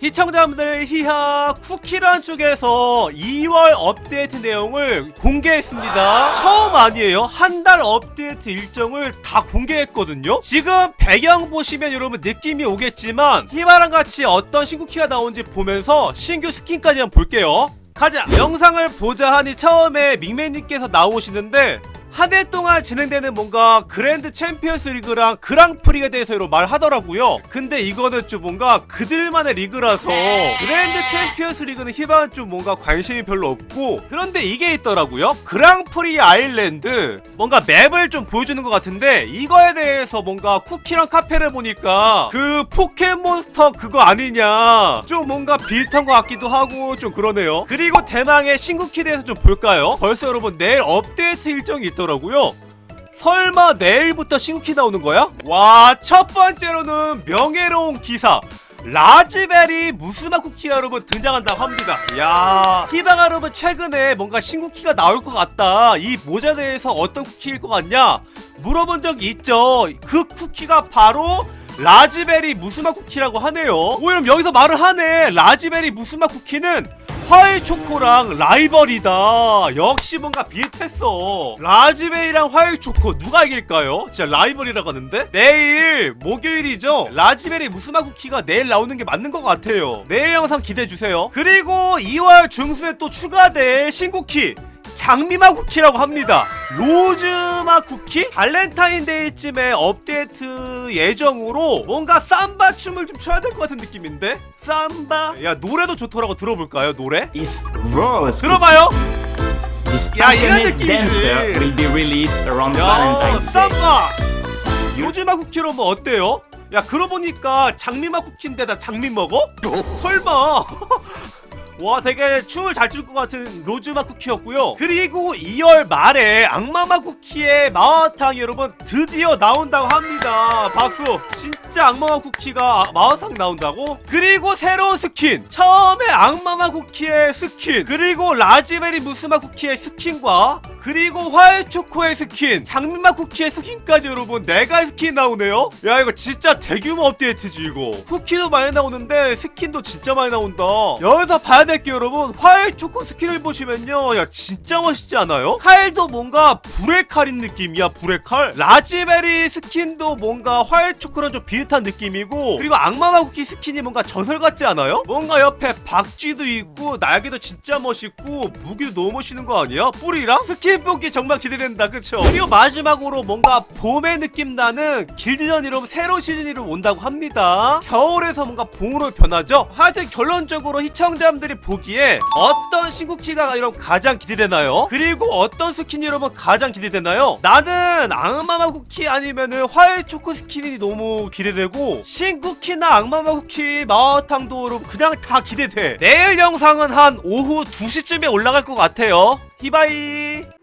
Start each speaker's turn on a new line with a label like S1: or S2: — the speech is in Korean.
S1: 시청자분들 히하 쿠키란 쪽에서 2월 업데이트 내용을 공개했습니다. 처음 아니에요. 한 달 업데이트 일정을 다 공개했거든요. 지금 배경 보시면 여러분 느낌이 오겠지만 히바랑 같이 어떤 신규 키가 나온지 보면서 신규 스킨까지 한번 볼게요. 가자! 영상을 보자 하니 처음에 밍맨님께서 나오시는데 한 해 동안 진행되는 뭔가 그랜드 챔피언스 리그랑 그랑프리에 대해서 이런 말하더라고요. 근데 이거는 좀 뭔가 그들만의 리그라서 그랜드 챔피언스 리그는 희망은 좀 뭔가 관심이 별로 없고 그런데 이게 있더라고요. 그랑프리 아일랜드 뭔가 맵을 좀 보여주는 것 같은데 이거에 대해서 뭔가 쿠키랑 카페를 보니까 그 포켓몬스터 그거 아니냐 좀 뭔가 비슷한 것 같기도 하고 좀 그러네요. 그리고 대망의 신쿠키에 대해서 좀 볼까요? 벌써 여러분 내일 업데이트 일정이 있 더라고요. 설마 내일부터 신쿠키 나오는 거야? 와, 첫 번째로는 명예로운 기사. 라즈베리 무스마 쿠키가 여러분 등장한다고 합니다. 야, 히바가 여러분 최근에 뭔가 신쿠키가 나올 것 같다. 이 모자에 대해서 어떤 쿠키일 것 같냐? 물어본 적이 있죠. 그 쿠키가 바로 라즈베리 무스마 쿠키라고 하네요. 오, 그럼 여기서 말을 하네. 라즈베리 무스마 쿠키는 화일 초코랑 라이벌이다. 역시 뭔가 비슷했어. 라즈베리랑 화일 초코 누가 이길까요? 진짜 라이벌이라고 하는데 내일 목요일이죠. 라즈베리 무스마 쿠키가 내일 나오는 게 맞는 것 같아요. 내일 영상 기대해 주세요. 그리고 2월 중순에 또 추가될 신쿠키. 장미마 쿠키라고 합니다. 로즈마 쿠키? 발렌타인데이쯤에 업데이트 예정으로 뭔가 삼바 춤을 좀 춰야 될 것 같은 느낌인데? 삼바? 야 노래도 좋더라고 들어볼까요 노래?
S2: is Rose.
S1: 들어봐요.
S2: This
S1: 야, 이런
S2: passionate
S1: 느낌이지.
S2: dancer will be released around
S1: 야
S2: Valentine's Day.
S1: 삼바. 로즈마 쿠키로 뭐 어때요? 야 그러고 보니까 장미마 쿠키인데다 장미 먹어? 설마. 와 되게 춤을 잘 출 것 같은 로즈마 쿠키였고요. 그리고 2월 말에 악마마 쿠키의 마화탕 여러분 드디어 나온다고 합니다. 박수. 진짜 악마마 쿠키가 마화탕 나온다고? 그리고 새로운 스킨. 처음에 악마마 쿠키의 스킨. 그리고 라즈베리 무스마 쿠키의 스킨과 그리고 화해 초코의 스킨 장미마 쿠키의 스킨까지 여러분 네가 스킨 나오네요 야 이거 진짜 대규모 업데이트지 이거 쿠키도 많이 나오는데 스킨도 진짜 많이 나온다 여기서 봐야 될 게 여러분 화해 초코 스킨을 보시면요 야 진짜 멋있지 않아요? 칼도 뭔가 불의 칼인 느낌이야 불의 칼 라즈베리 스킨도 뭔가 화해 초코랑 좀 비슷한 느낌이고 그리고 악마마 쿠키 스킨이 뭔가 전설 같지 않아요? 뭔가 옆에 박쥐도 있고 날개도 진짜 멋있고 무기도 너무 멋있는 거 아니야? 뿌리랑 스킨 뽑기 정말 기대된다 그쵸? 그리고 마지막으로 뭔가 봄의 느낌 나는 길드전 이름 새로운 시즌이 름 온다고 합니다 겨울에서 뭔가 봄으로 변하죠? 하여튼 결론적으로 시청자분들이 보기에 어떤 신국키가 여러분 가장 기대되나요? 그리고 어떤 스킨이 여러분 가장 기대되나요? 나는 악마마 쿠키 아니면은 화해 초코 스킨이 너무 기대되고 신쿠키나 악마마 쿠키 마화탕도 그냥 다 기대돼 내일 영상은 한 오후 2시쯤에 올라갈 것 같아요 히바이